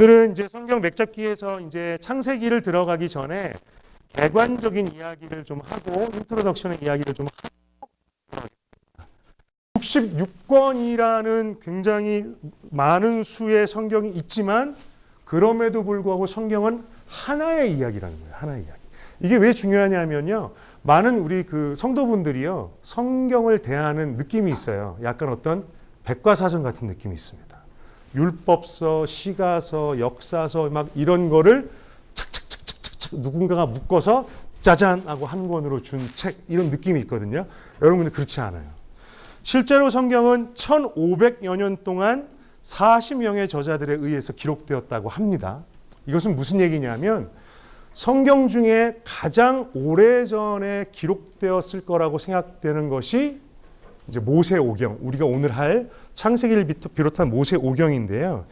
오늘은 이제 성경 맥잡기에서 이제 창세기를 들어가기 전에 개관적인 이야기를 좀 하고 인트로덕션의 이야기를 좀 하고 66권이라는 굉장히 많은 수의 성경이 있지만 그럼에도 불구하고 성경은 하나의 이야기라는 거예요. 하나의 이야기. 이게 왜 중요하냐면요. 많은 우리 그 성도분들이요. 성경을 대하는 느낌이 있어요. 약간 어떤 백과사전 같은 느낌이 있습니다. 율법서, 시가서, 역사서 막 이런 거를 착착착착착착 누군가가 묶어서 짜잔 하고 한 권으로 준 책 이런 느낌이 있거든요. 여러분들 그렇지 않아요. 실제로 성경은 1500여 년 동안 40명의 저자들에 의해서 기록되었다고 합니다. 이것은 무슨 얘기냐면 성경 중에 가장 오래전에 기록되었을 거라고 생각되는 것이 이제 모세 오경, 우리가 오늘 할 창세기를 비롯한 모세 오경인데요.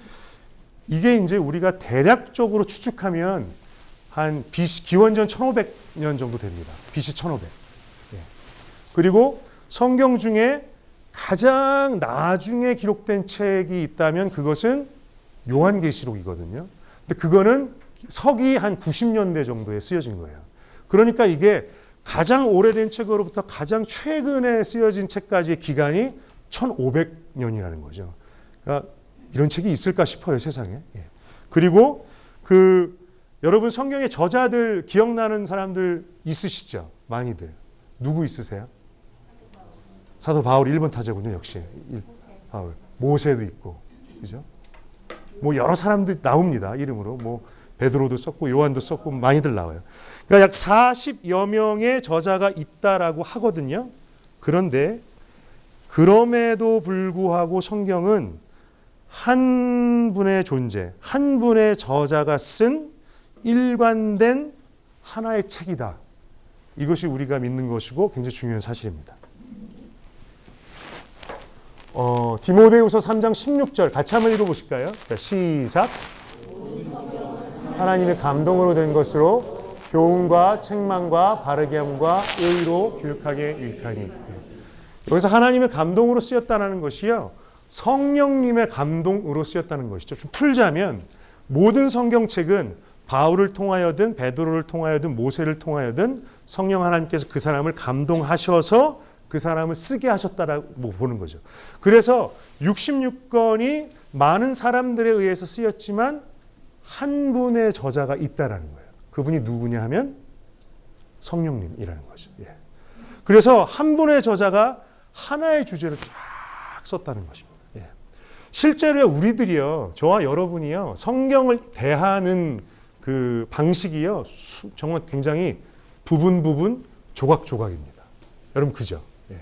이게 이제 우리가 대략적으로 추측하면 한 BC 기원전 1500년 정도 됩니다. BC 1500. 예. 그리고 성경 중에 가장 나중에 기록된 책이 있다면 그것은 요한계시록이거든요. 근데 그거는 서기 한 90년대 정도에 쓰여진 거예요. 그러니까 이게 가장 오래된 책으로부터 가장 최근에 쓰여진 책까지의 기간이 1500년이라는 거죠. 그러니까 이런 책이 있을까 싶어요, 세상에. 예. 그리고 그 여러분 성경의 저자들 기억나는 사람들 있으시죠? 많이들. 누구 있으세요? 사도 바울 1번 타자군요, 역시. 바울. 모세도 있고. 그죠? 뭐 여러 사람들 나옵니다, 이름으로. 뭐 베드로도 썼고 요한도 썼고 많이들 나와요. 그러니까 약 40여 명의 저자가 있다라고 하거든요. 그런데 그럼에도 불구하고 성경은 한 분의 존재, 한 분의 저자가 쓴 일관된 하나의 책이다. 이것이 우리가 믿는 것이고 굉장히 중요한 사실입니다. 어, 디모데후서 3장 16절 같이 한번 읽어보실까요? 자, 시작. 하나님의 감동으로 된 것으로 교훈과 책망과 바르게 함과 의로 교육하게 유익하니 여기서 하나님의 감동으로 쓰였다는 것이요 성령님의 감동으로 쓰였다는 것이죠. 좀 풀자면 모든 성경책은 바울을 통하여든 베드로를 통하여든 모세를 통하여든 성령 하나님께서 그 사람을 감동하셔서 그 사람을 쓰게 하셨다라고 보는 거죠. 그래서 66권이 많은 사람들에 의해서 쓰였지만 한 분의 저자가 있다라는 거예요. 그분이 누구냐 하면 성령님이라는 거죠. 예. 그래서 한 분의 저자가 하나의 주제를 쫙 썼다는 것입니다. 예. 실제로 우리들이요, 저와 여러분이요, 성경을 대하는 그 방식이요, 수, 정말 굉장히 부분 부분 조각 조각입니다. 여러분 그죠? 예.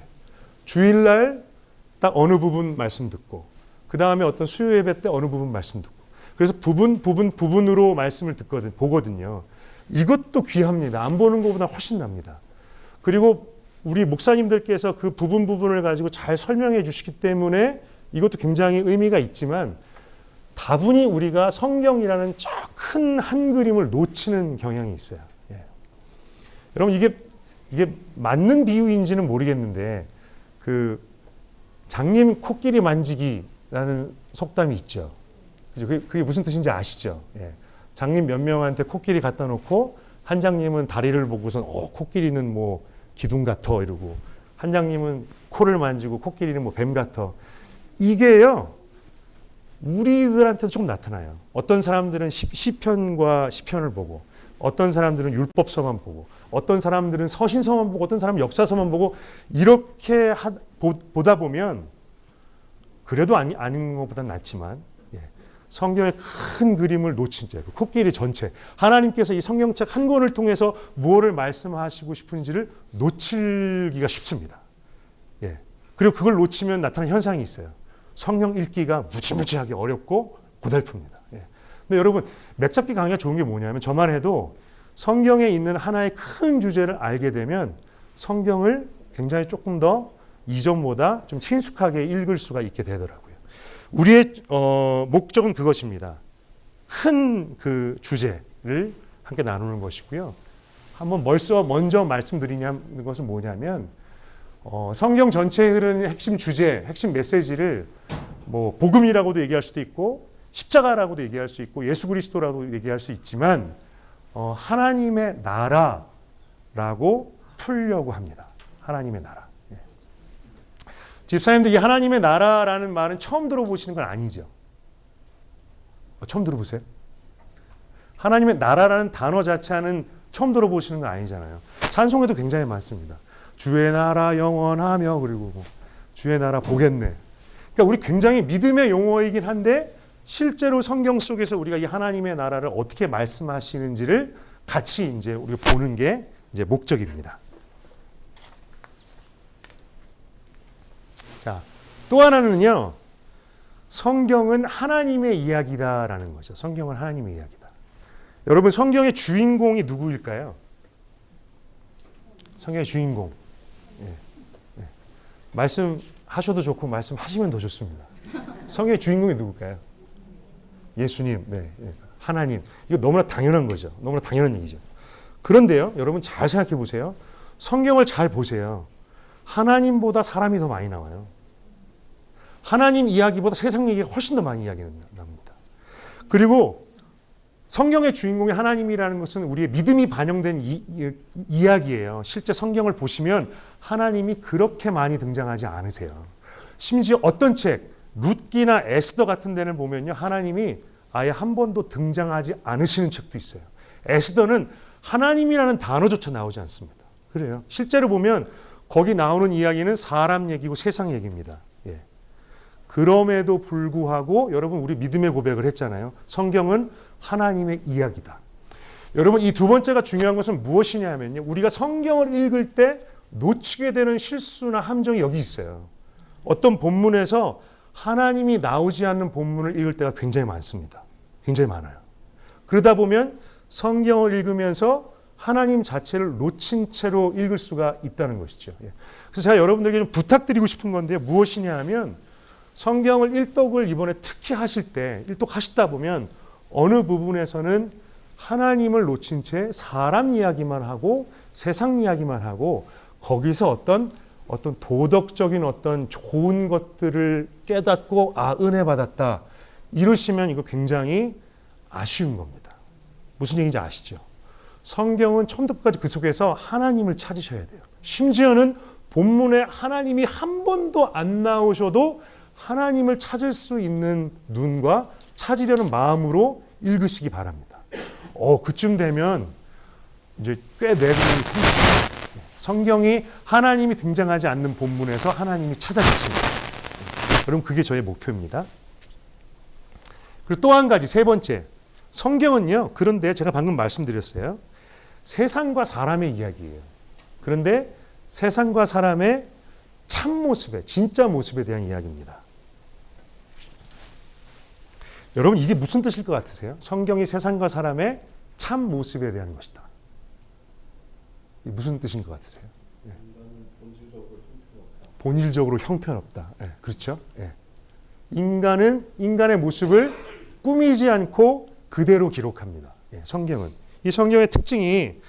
주일날 딱 어느 부분 말씀 듣고, 그 다음에 어떤 수요 예배 때 어느 부분 말씀 듣고. 그래서 부분 부분 부분으로 말씀을 듣거든 보거든요. 이것도 귀합니다. 안 보는 것보다 훨씬 납니다. 그리고 우리 목사님들께서 그 부분 부분을 가지고 잘 설명해 주시기 때문에 이것도 굉장히 의미가 있지만 다분히 우리가 성경이라는 저 큰 한 그림을 놓치는 경향이 있어요. 예. 여러분 이게 이게 맞는 비유인지는 모르겠는데 그 장님 코끼리 만지기라는 속담이 있죠. 그게, 그게 무슨 뜻인지 아시죠? 예. 장님 몇 명한테 코끼리 갖다 놓고 한 장님은 다리를 보고선 어 코끼리는 뭐 기둥 같어 이러고 한 장님은 코를 만지고 코끼리는 뭐 뱀 같아 이게요 우리들한테도 좀 나타나요. 어떤 사람들은 시, 시편과 시편을 보고 어떤 사람들은 율법서만 보고 어떤 사람들은 서신서만 보고 어떤 사람은 역사서만 보고 이렇게 하, 보, 보다 보면 그래도 아니, 아닌 것보다 낫지만 성경의 큰 그림을 놓친 채, 그 코끼리 전체, 하나님께서 이 성경책 한 권을 통해서 무엇을 말씀하시고 싶은지를 놓치기가 쉽습니다. 예. 그리고 그걸 놓치면 나타나는 현상이 있어요. 성경 읽기가 무지무지하게 어렵고 고달픕니다. 예. 근데 여러분, 맥잡기 강의가 좋은 게 뭐냐면 저만 해도 성경에 있는 하나의 큰 주제를 알게 되면 성경을 굉장히 조금 더 이전보다 좀 친숙하게 읽을 수가 있게 되더라고요. 우리의 어, 목적은 그것입니다. 큰 그 주제를 함께 나누는 것이고요. 한번 벌써 먼저 말씀드리냐는 것은 뭐냐면 어, 성경 전체에 흐르는 핵심 주제, 핵심 메시지를 뭐 복음이라고도 얘기할 수도 있고 십자가라고도 얘기할 수 있고 예수 그리스도라고 얘기할 수 있지만 어, 하나님의 나라라고 풀려고 합니다. 하나님의 나라. 예. 집사님들 이 하나님의 나라라는 말은 처음 들어보시는 건 아니죠. 어, 처음 들어보세요? 하나님의 나라라는 단어 자체는 처음 들어보시는 거 아니잖아요. 찬송에도 굉장히 많습니다. 주의 나라 영원하며 그리고 뭐 주의 나라 보겠네. 그러니까 우리 굉장히 믿음의 용어이긴 한데 실제로 성경 속에서 우리가 이 하나님의 나라를 어떻게 말씀하시는지를 같이 이제 우리가 보는 게 이제 목적입니다. 자, 또 하나는요. 성경은 하나님의 이야기다라는 거죠. 성경은 하나님의 이야기다. 여러분 성경의 주인공이 누구일까요? 성경의 주인공. 예, 예. 말씀하셔도 좋고 말씀하시면 더 좋습니다. 성경의 주인공이 누굴까요? 예수님, 네, 예. 하나님. 이거 너무나 당연한 거죠. 너무나 당연한 얘기죠. 그런데요, 여러분 잘 생각해 보세요. 성경을 잘 보세요. 하나님보다 사람이 더 많이 나와요. 하나님 이야기보다 세상 얘기가 훨씬 더 많이 이야기 납니다. 그리고 성경의 주인공이 하나님이라는 것은 우리의 믿음이 반영된 이, 이, 이 야기예요. 실제 성경을 보시면 하나님이 그렇게 많이 등장하지 않으세요. 심지어 어떤 책, 룻기나 에스더 같은 데를 보면요. 하나님이 아예 한 번도 등장하지 않으시는 책도 있어요. 에스더는 하나님이라는 단어조차 나오지 않습니다. 그래요. 실제로 보면 거기 나오는 이야기는 사람 얘기고 세상 얘기입니다. 예. 그럼에도 불구하고 여러분 우리 믿음의 고백을 했잖아요. 성경은 하나님의 이야기다. 여러분 이 두 번째가 중요한 것은 무엇이냐면요. 우리가 성경을 읽을 때 놓치게 되는 실수나 함정이 여기 있어요. 어떤 본문에서 하나님이 나오지 않는 본문을 읽을 때가 굉장히 많습니다. 굉장히 많아요. 그러다 보면 성경을 읽으면서 하나님 자체를 놓친 채로 읽을 수가 있다는 것이죠. 예. 그래서 제가 여러분들에게 좀 부탁드리고 싶은 건데 무엇이냐 하면 성경을 일독을 이번에 특히 하실 때 일독 하시다 보면 어느 부분에서는 하나님을 놓친 채 사람 이야기만 하고 세상 이야기만 하고 거기서 어떤 어떤 도덕적인 어떤 좋은 것들을 깨닫고 아 은혜 받았다 이러시면 이거 굉장히 아쉬운 겁니다. 무슨 얘기인지 아시죠? 성경은 처음부터 끝까지 그 속에서 하나님을 찾으셔야 돼요. 심지어는 본문에 하나님이 한 번도 안 나오셔도 하나님을 찾을 수 있는 눈과 찾으려는 마음으로 읽으시기 바랍니다. 어, 그쯤 되면 이제 꽤 내분이 생깁니다. 성경이 하나님이 등장하지 않는 본문에서 하나님이 찾아주십니다. 여러분, 그게 저의 목표입니다. 그리고 또 한 가지, 세 번째. 성경은요, 그런데 제가 방금 말씀드렸어요. 세상과 사람의 이야기예요. 그런데 세상과 사람의 참 모습에, 진짜 모습에 대한 이야기입니다. 여러분 이게 무슨 뜻일 것 같으세요? 성경이 세상과 사람의 참 모습에 대한 것이다. 무슨 뜻인 것 같으세요? 예. 본질적으로 형편없다. 예, 그렇죠? 예. 인간은 인간의 모습을 꾸미지 않고 그대로 기록합니다. 예, 성경은 이 성경의 특징이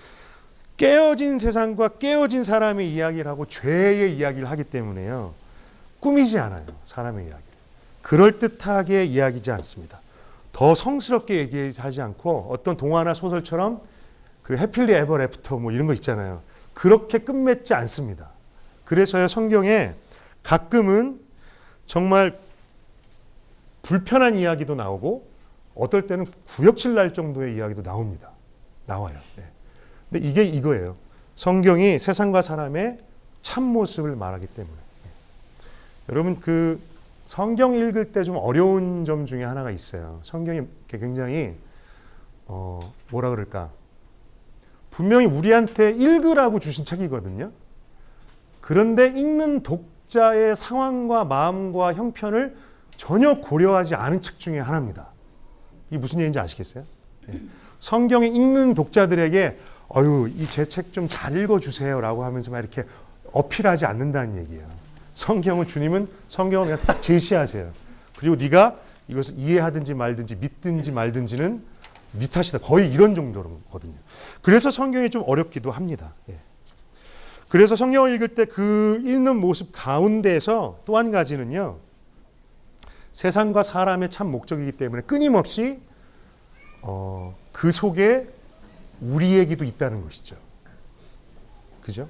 깨어진 세상과 깨어진 사람의 이야기를 하고 죄의 이야기를 하기 때문에요. 꾸미지 않아요. 사람의 이야기. 그럴 듯하게 이야기지 않습니다. 더 성스럽게 얘기하지 않고 어떤 동화나 소설처럼 그 해필리 에버 애프터 뭐 이런 거 있잖아요. 그렇게 끝맺지 않습니다. 그래서요 성경에 가끔은 정말 불편한 이야기도 나오고 어떨 때는 구역질 날 정도의 이야기도 나옵니다. 나와요. 네. 근데 이게 이거예요. 성경이 세상과 사람의 참 모습을 말하기 때문에. 네. 여러분 그 성경 읽을 때 좀 어려운 점 중에 하나가 있어요. 성경이 굉장히 어 뭐라 그럴까? 분명히 우리한테 읽으라고 주신 책이거든요. 그런데 읽는 독자의 상황과 마음과 형편을 전혀 고려하지 않은 책 중에 하나입니다. 이게 무슨 얘기인지 아시겠어요? 네. 성경이 읽는 독자들에게 어유 이 제 책 좀 잘 읽어주세요라고 하면서 막 이렇게 어필하지 않는다는 얘기예요. 성경은 주님은 성경을 그냥 딱 제시하세요. 그리고 네가 이것을 이해하든지 말든지 믿든지 말든지는 네 탓이다. 거의 이런 정도거든요. 그래서 성경이 좀 어렵기도 합니다. 예. 그래서 성경을 읽을 때 그 읽는 모습 가운데서 또 한 가지는요. 세상과 사람의 참 목적이기 때문에 끊임없이 어, 그 속에 우리 얘기도 있다는 것이죠. 그죠?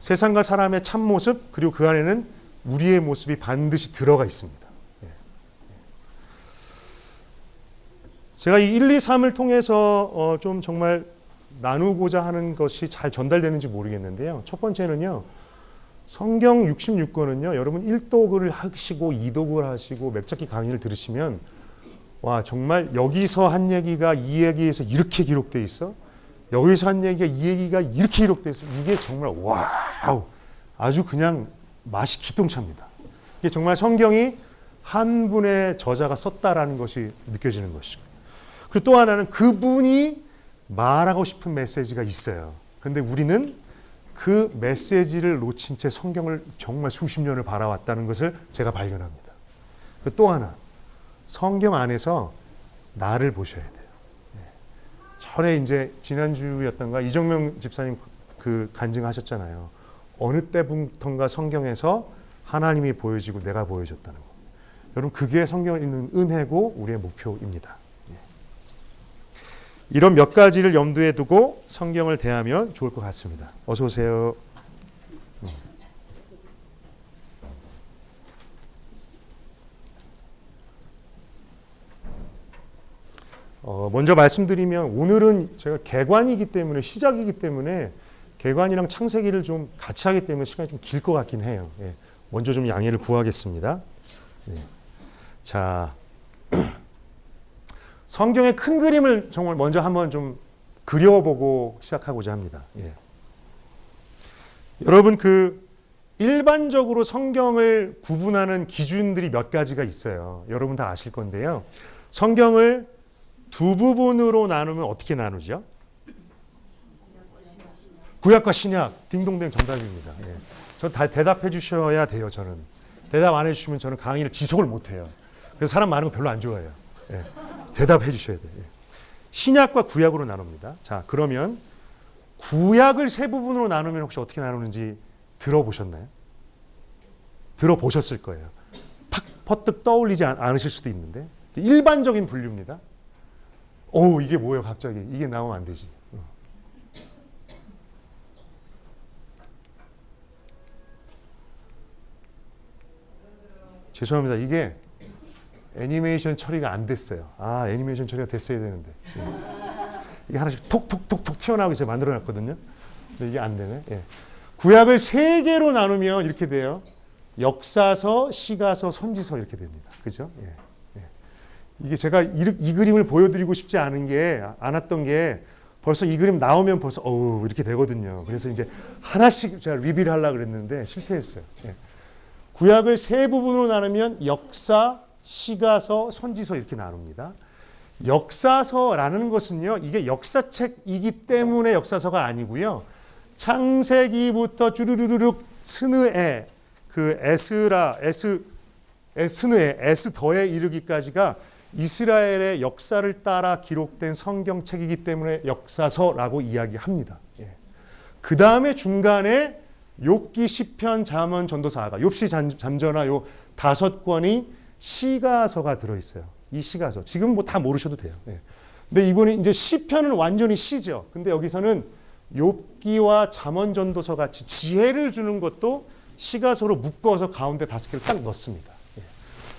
세상과 사람의 참 모습 그리고 그 안에는 우리의 모습이 반드시 들어가 있습니다. 예. 제가 이 1, 2, 3을 통해서 어, 좀 정말 나누고자 하는 것이 잘 전달되는지 모르겠는데요. 첫 번째는요. 성경 66권은요. 여러분 1독을 하시고 2독을 하시고 맥잡기 강의를 들으시면 와 정말 여기서 한 얘기가 이 얘기에서 이렇게 기록돼 있어. 여기서 한 얘기가 이 얘기가 이렇게 기록돼 있어. 이게 정말 와우 아주 그냥 맛이 기똥차입니다. 이게 정말 성경이 한 분의 저자가 썼다라는 것이 느껴지는 것이죠. 그리고 또 하나는 그분이 말하고 싶은 메시지가 있어요. 근데 우리는 그 메시지를 놓친 채 성경을 정말 수십 년을 바라왔다는 것을 제가 발견합니다. 또 하나, 성경 안에서 나를 보셔야 돼요. 네. 전에 이제 지난주였던가 이정명 집사님 그 간증하셨잖아요. 어느 때부턴가 성경에서 하나님이 보여지고 내가 보여졌다는 거. 여러분 그게 성경을 읽는 은혜고 우리의 목표입니다. 예. 이런 몇 가지를 염두에 두고 성경을 대하면 좋을 것 같습니다. 어서 오세요. 음. 어, 먼저 말씀드리면 오늘은 제가 개관이기 때문에 시작이기 때문에 개관이랑 창세기를 좀 같이 하기 때문에 시간이 좀 길 것 같긴 해요. 예. 먼저 좀 양해를 구하겠습니다. 예. 자, 성경의 큰 그림을 정말 먼저 한번 좀 그려보고 시작하고자 합니다. 예. 여러분 그 일반적으로 성경을 구분하는 기준들이 몇 가지가 있어요. 여러분 다 아실 건데요. 성경을 두 부분으로 나누면 어떻게 나누죠? 구약과 신약 딩동댕 정답입니다. 예. 저다 대답해 주셔야 돼요. 저는 대답 안 해주시면 저는 강의를 지속을 못 해요. 그래서 사람 많은 거 별로 안 좋아해요. 예. 대답해 주셔야 돼요. 예. 신약과 구약으로 나눕니다. 자 그러면 구약을 세 부분으로 나누면 혹시 어떻게 나누는지 들어보셨나요? 들어보셨을 거예요. 탁 퍼뜩 떠올리지 않, 않으실 수도 있는데 일반적인 분류입니다. 오 이게 뭐예요 갑자기 이게 나오면 안 되지. 죄송합니다. 이게 애니메이션 처리가 안 됐어요. 아 애니메이션 처리가 됐어야 되는데 예. 이게 하나씩 톡톡톡톡 튀어나오게 제가 만들어 놨거든요. 근데 이게 안 되네. 예. 구약을 세 개로 나누면 이렇게 돼요. 역사서, 시가서, 선지서 이렇게 됩니다. 그죠? 예. 예. 이게 제가 이, 이, 그림을 보여드리고 싶지 않은 게 않았던 게 벌써 이 그림 나오면 벌써 어우 이렇게 되거든요. 그래서 이제 하나씩 제가 리뷰를 하려고 그랬는데 실패했어요. 예. 구약을 세 부분으로 나누면 역사, 시가서, 선지서 이렇게 나눕니다. 역사서라는 것은요, 이게 역사책이기 때문에 역사서가 아니고요. 창세기부터 쭈르르륵 스느에 그 에스라 에스 에스느에 에스더에 이르기까지가 이스라엘의 역사를 따라 기록된 성경책이기 때문에 역사서라고 이야기합니다. 예. 그 다음에 중간에 욥기 시편 잠언 전도사가 욥시 잠전화 요 다섯 권이 시가서가 들어 있어요. 이 시가서 지금 뭐 다 모르셔도 돼요. 예. 근데 이번에 이제 시편은 완전히 시죠. 근데 여기서는 욥기와 잠언 전도서 같이 지혜를 주는 것도 시가서로 묶어서 가운데 다섯 개를 딱 넣습니다. 예.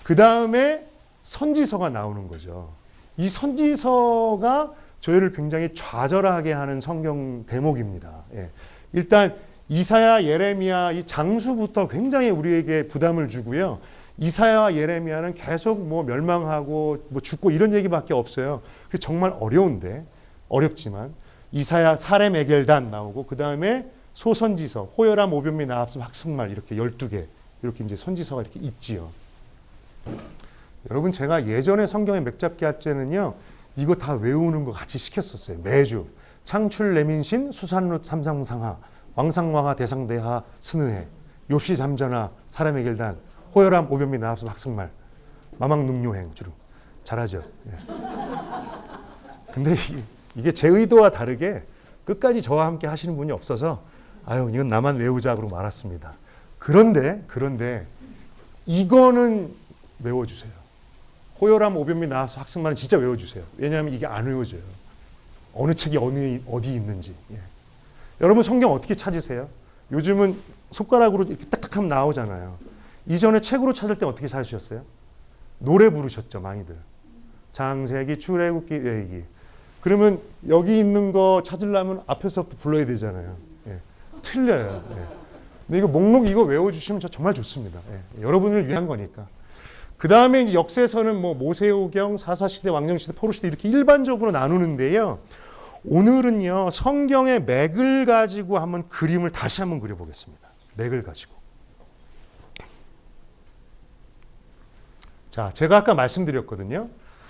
그 다음에 선지서가 나오는 거죠. 이 선지서가 저희를 굉장히 좌절하게 하는 성경 대목입니다. 예. 일단 이사야, 예레미야 이 장수부터 굉장히 우리에게 부담을 주고요. 이사야와 예레미야는 계속 뭐 멸망하고 뭐 죽고 이런 얘기밖에 없어요. 그래서 정말 어려운데 어렵지만 이사야 사렘 에겔단 나오고 그 다음에 소선지서 호열함 오변미 나합습 학승말 이렇게 12개 이렇게 이제 선지서가 이렇게 있지요. 여러분 제가 예전에 성경의 맥잡기 할 때는요 이거 다 외우는 거 같이 시켰었어요 매주 창출 레민신 수산루 삼상상하 왕상왕하 대상대하 스느해 욥시 잠전하 사람의 결단 호열함 오변미 나합습 학승말 마망능요행 주로 잘하죠. 예. 근데 이게 제 의도와 다르게 끝까지 저와 함께 하시는 분이 없어서 아유 이건 나만 외우자고 말았습니다. 그런데 그런데 이거는 외워주세요. 호요람 오변미 나와서 학습만은 진짜 외워주세요. 왜냐하면 이게 안 외워져요. 어느 책이 어느 어디 있는지. 예. 여러분 성경 어떻게 찾으세요? 요즘은 손가락으로 이렇게 딱딱하면 나오잖아요. 이전에 책으로 찾을 때 어떻게 찾으셨어요? 노래 부르셨죠, 많이들. 장세기, 출애굽기, 레위기. 그러면 여기 있는 거 찾으려면 앞에서부터 불러야 되잖아요. 예. 틀려요. 예. 근데 이거 목록 이거 외워주시면 저 정말 좋습니다. 예. 여러분을 위한 거니까. 그 다음에 이제 역세서는 뭐 모세오경, 사사시대, 왕정시대, 포로시대 이렇게 일반적으로 나누는데요. 오늘은요 성경의 맥을 가지고 한번 그림을 다시 한번 그려보겠습니다. 맥을 가지고. 자, 제가 아까 말씀드렸거든요.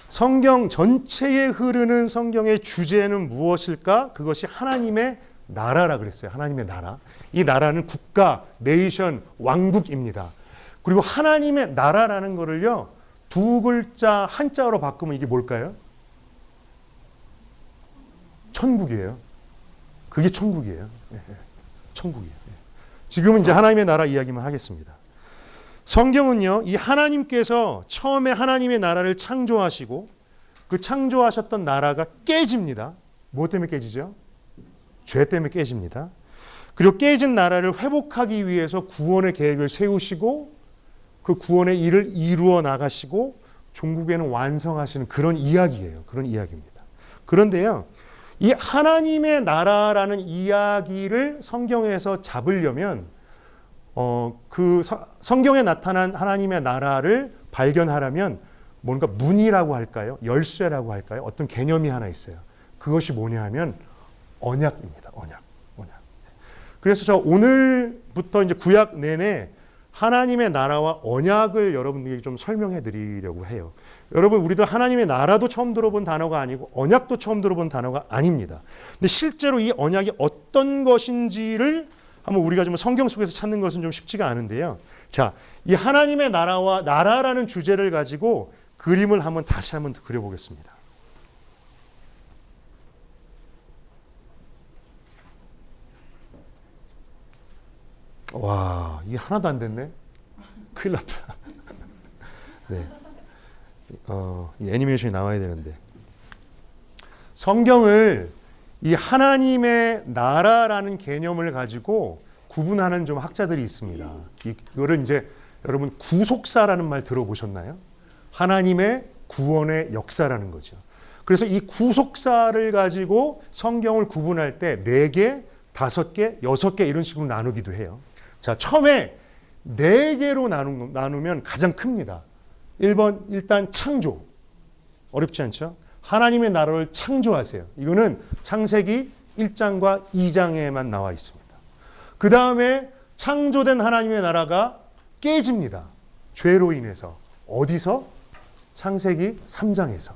성경 전체에 흐르는 성경의 주제는 무엇일까? 그것이 하나님의 나라라 그랬어요. 하나님의 나라. 이 나라는 국가, 네이션, 왕국입니다. 그리고 하나님의 나라라는 거를요. 두 글자 한자어로 바꾸면 이게 뭘까요? 천국이에요. 그게 천국이에요. 예, 예. 천국이에요. 예. 지금은 이제 하나님의 나라 이야기만 하겠습니다. 성경은요, 이 하나님께서 처음에 하나님의 나라를 창조하시고 그 창조하셨던 나라가 깨집니다. 무엇 때문에 깨지죠? 죄 때문에 깨집니다. 그리고 깨진 나라를 회복하기 위해서 구원의 계획을 세우시고 그 구원의 일을 이루어 나가시고 종국에는 완성하시는 그런 이야기예요. 그런 이야기입니다. 그런데요, 이 하나님의 나라라는 이야기를 성경에서 잡으려면 어, 그 서, 성경에 나타난 하나님의 나라를 발견하려면 뭔가 문이라고 할까요? 열쇠라고 할까요? 어떤 개념이 하나 있어요. 그것이 뭐냐 하면 언약입니다. 언약. 언약. 그래서 저 오늘부터 이제 구약 내내 하나님의 나라와 언약을 여러분들에게 좀 설명해 드리려고 해요. 여러분 우리들 하나님의 나라도 처음 들어본 단어가 아니고 언약도 처음 들어본 단어가 아닙니다. 근데 실제로 이 언약이 어떤 것인지를 한번 우리가 좀 성경 속에서 찾는 것은 좀 쉽지가 않은데요. 자, 이 하나님의 나라와 나라라는 주제를 가지고 그림을 한번 다시 한번 그려보겠습니다. 와, 이게 하나도 안 됐네. 큰일 났다. 네. 어, 이 애니메이션이 나와야 되는데. 성경을 이 하나님의 나라라는 개념을 가지고 구분하는 좀 학자들이 있습니다. 이거를 이제 여러분 구속사라는 말 들어보셨나요? 하나님의 구원의 역사라는 거죠. 그래서 이 구속사를 가지고 성경을 구분할 때 네 개, 다섯 개, 여섯 개 이런 식으로 나누기도 해요. 자, 처음에 네 개로 나누, 나누면 가장 큽니다. 1번 일단 창조. 어렵지 않죠? 하나님의 나라를 창조하세요. 이거는 창세기 1장과 2장에만 나와 있습니다. 그 다음에 창조된 하나님의 나라가 깨집니다. 죄로 인해서. 어디서? 창세기 3장에서.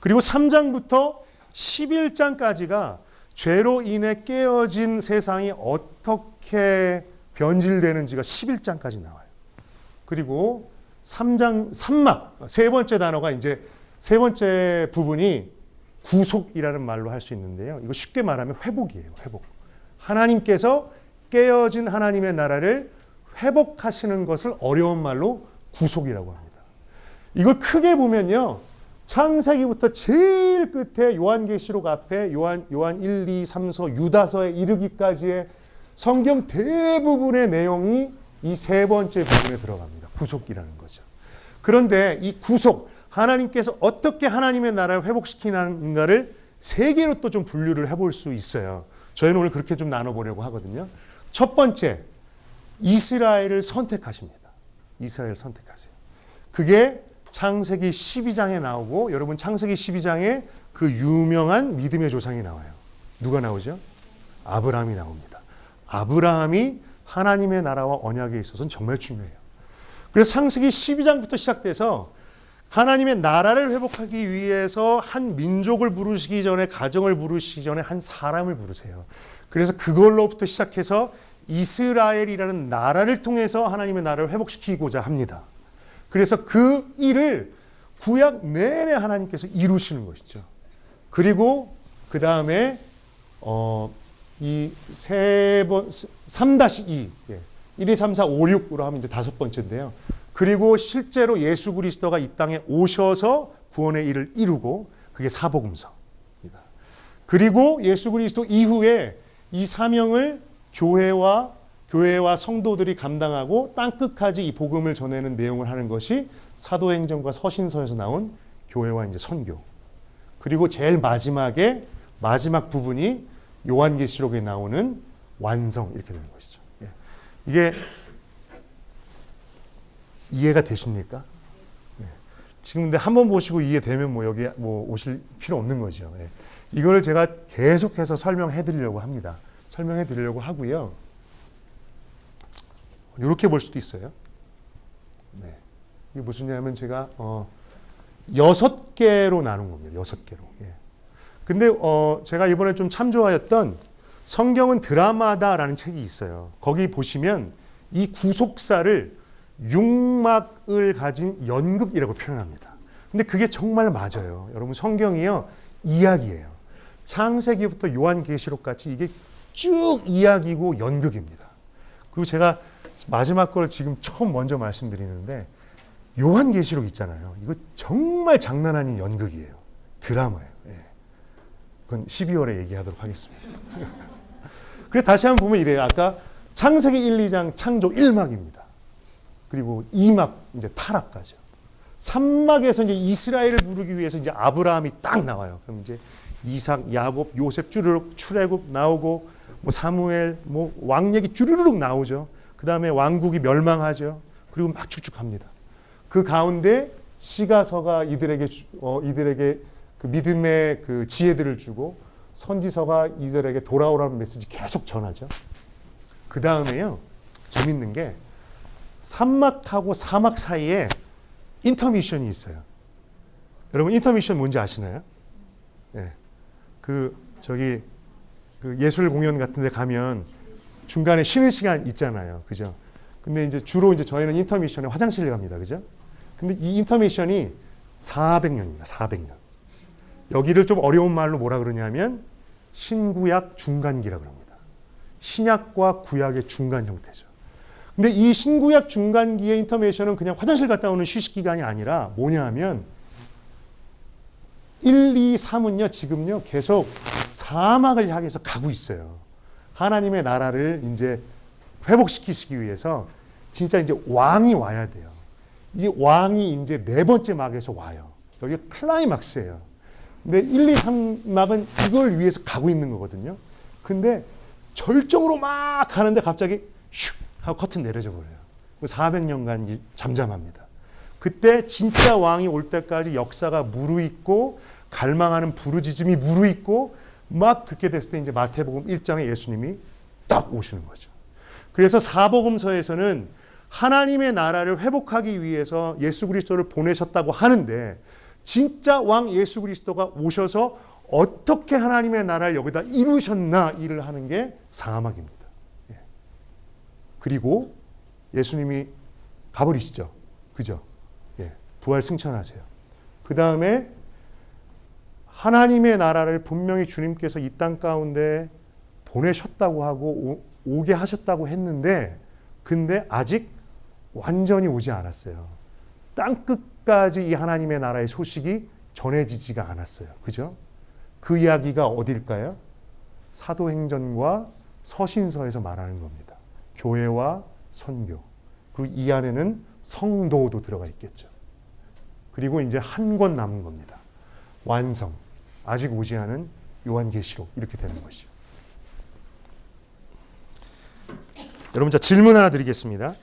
그리고 3장부터 11장까지가 죄로 인해 깨어진 세상이 어떻게 변질되는지가 11장까지 나와요. 그리고 3장 3막 세 번째 단어가 이제 세 번째 부분이 구속이라는 말로 할 수 있는데요. 이거 쉽게 말하면 회복이에요. 회복. 하나님께서 깨어진 하나님의 나라를 회복하시는 것을 어려운 말로 구속이라고 합니다. 이걸 크게 보면요. 창세기부터 제일 끝에 요한계시록 앞에 요한 요한 1, 2, 3서 유다서에 이르기까지의 성경 대부분의 내용이 이 세 번째 부분에 들어갑니다. 구속이라는 거죠. 그런데 이 구속 하나님께서 어떻게 하나님의 나라를 회복시키는가를 세 개로 또 좀 분류를 해볼 수 있어요. 저희는 오늘 그렇게 좀 나눠보려고 하거든요. 첫 번째, 이스라엘을 선택하십니다. 이스라엘을 선택하세요. 그게 창세기 12장에 나오고 여러분 창세기 12장에 그 유명한 믿음의 조상이 나와요. 누가 나오죠? 아브라함이 나옵니다. 아브라함이 하나님의 나라와 언약에 있어서는 정말 중요해요. 그래서 창세기 12장부터 시작돼서 하나님의 나라를 회복하기 위해서 한 민족을 부르시기 전에 가정을 부르시기 전에 한 사람을 부르세요. 그래서 그걸로부터 시작해서 이스라엘이라는 나라를 통해서 하나님의 나라를 회복시키고자 합니다. 그래서 그 일을 구약 내내 하나님께서 이루시는 것이죠. 그리고 그 다음에 어, 이 세 번, 3-2, 예. 1, 2, 3, 4, 5, 6으로 하면 이제 다섯 번째인데요. 그리고 실제로 예수 그리스도가 이 땅에 오셔서 구원의 일을 이루고 그게 사복음서입니다. 그리고 예수 그리스도 이후에 이 사명을 교회와 교회와 성도들이 감당하고 땅 끝까지 이 복음을 전하는 내용을 하는 것이 사도행전과 서신서에서 나온 교회와 이제 선교. 그리고 제일 마지막에 마지막 부분이 요한계시록에 나오는 완성 이렇게 되는 것이죠. 예. 이게 이해가 되십니까? 예. 지금 근데 한 번 보시고 이해되면 뭐 여기 뭐 오실 필요 없는 거죠. 예. 이걸 제가 계속해서 설명해 드리려고 합니다. 설명해 드리려고 하고요. 이렇게 볼 수도 있어요. 네. 이게 무슨냐면 제가 어, 여섯 개로 나눈 겁니다. 여섯 개로. 예. 근데 어, 제가 이번에 좀 참조하였던 성경은 드라마다라는 책이 있어요. 거기 보시면 이 구속사를 육막을 가진 연극이라고 표현합니다. 근데 그게 정말 맞아요. 여러분 성경이요 이야기예요. 창세기부터 요한계시록 같이 이게 쭉 이야기고 연극입니다. 그리고 제가 마지막 걸 지금 처음 먼저 말씀드리는데 요한계시록 있잖아요. 이거 정말 장난 아닌 연극이에요. 드라마예요. 예. 그건 12월에 얘기하도록 하겠습니다. 그래서 다시 한번 보면 이래요. 아까 창세기 1, 2장 창조 1막입니다. 그리고 2막 이제 타락까지. 3막에서 이제 이스라엘을 부르기 위해서 이제 아브라함이 딱 나와요. 그럼 이제 이삭, 야곱, 요셉 주르륵 출애굽 나오고 뭐 사무엘 뭐 왕얘기 주르륵 나오죠. 그다음에 왕국이 멸망하죠. 그리고 막 축축합니다. 그 가운데 시가서가 이들에게 주- 어, 이들에게 그 믿음의 그 지혜들을 주고 선지서가 이들에게 돌아오라는 메시지 계속 전하죠. 그 다음에요 재밌는 게 산막하고 사막 사이에 인터미션이 있어요. 여러분 인터미션 뭔지 아시나요? 예. 그 저기 그 예술 공연 같은 데 가면 중간에 쉬는 시간 있잖아요. 그죠? 근데 이제 주로 이제 저희는 인터미션에 화장실을 갑니다. 그죠? 근데 이 인터미션이 400년입니다. 400년. 여기를 좀 어려운 말로 뭐라 그러냐면 신구약 중간기라 그럽니다. 신약과 구약의 중간 형태죠. 근데 이 신구약 중간기의 인터미션은 그냥 화장실 갔다 오는 휴식 기간이 아니라 뭐냐 하면 1, 2, 3은요, 지금요, 계속 사막을 향해서 가고 있어요. 하나님의 나라를 이제 회복시키시기 위해서 진짜 이제 왕이 와야 돼요. 이 왕이 이제 네 번째 막에서 와요. 여기 클라이막스예요. 근데 1, 2, 3막은 이걸 위해서 가고 있는 거거든요. 근데 절정으로 막 가는데 갑자기 슉 하고 커튼 내려져 버려요. 400년간 잠잠합니다. 그때 진짜 왕이 올 때까지 역사가 무르익고 갈망하는 부르짖음이 무르익고 막 그렇게 됐을 때 이제 마태복음 1장에 예수님이 딱 오시는 거죠. 그래서 사복음서에서는 하나님의 나라를 회복하기 위해서 예수 그리스도를 보내셨다고 하는데 진짜 왕 예수 그리스도가 오셔서 어떻게 하나님의 나라를 여기다 이루셨나 일을 하는 게 사막입니다. 예. 그리고 예수님이 가버리시죠. 그죠? 예. 부활 승천하세요. 그 다음에 하나님의 나라를 분명히 주님께서 이 땅 가운데 보내셨다고 하고 오, 오게 하셨다고 했는데 근데 아직 완전히 오지 않았어요. 땅끝 까지 이 하나님의 나라의 소식이 전해지지가 않았어요. 그죠? 그 이야기가 어딜까요? 사도행전과 서신서에서 말하는 겁니다. 교회와 선교. 그리고 이 안에는 성도도 들어가 있겠죠. 그리고 이제 한 권 남은 겁니다. 완성. 아직 오지 않은 요한계시록 이렇게 되는 것이죠. 여러분 자 질문 하나 드리겠습니다.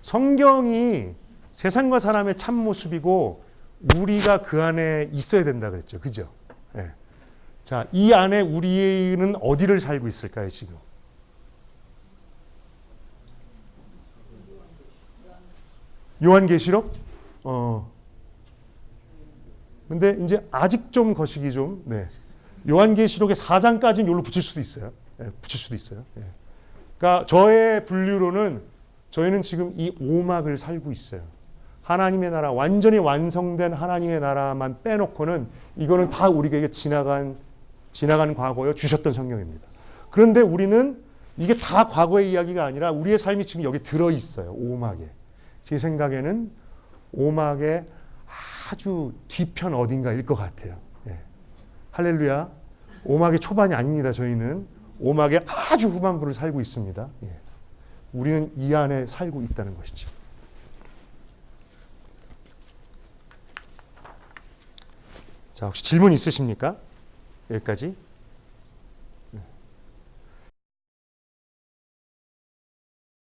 성경이 세상과 사람의 참 모습이고 우리가 그 안에 있어야 된다 그랬죠. 그죠? 예. 자, 이 안에 우리는 어디를 살고 있을까요, 지금? 요한계시록? 어. 근데 이제 아직 좀 거시기 좀, 네. 요한계시록의 4장까지는 여기로 붙일 수도 있어요. 예, 붙일 수도 있어요. 예. 그러니까 저의 분류로는 저희는 지금 이 오막을 살고 있어요. 하나님의 나라 완전히 완성된 하나님의 나라만 빼놓고는 이거는 다 우리에게 지나간 지나간 과거요 주셨던 성경입니다. 그런데 우리는 이게 다 과거의 이야기가 아니라 우리의 삶이 지금 여기 들어 있어요. 오막에. 제 생각에는 오막의 아주 뒤편 어딘가일 것 같아요. 예. 할렐루야. 오막의 초반이 아닙니다. 저희는 오막의 아주 후반부를 살고 있습니다. 예. 우리는 이 안에 살고 있다는 것이죠. 자, 혹시 질문 있으십니까? 여기까지.